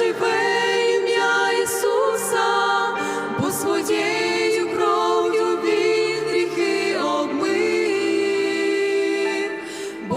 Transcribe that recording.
живе ім'я Ісуса, бо кров'ю гріхи обмив, бо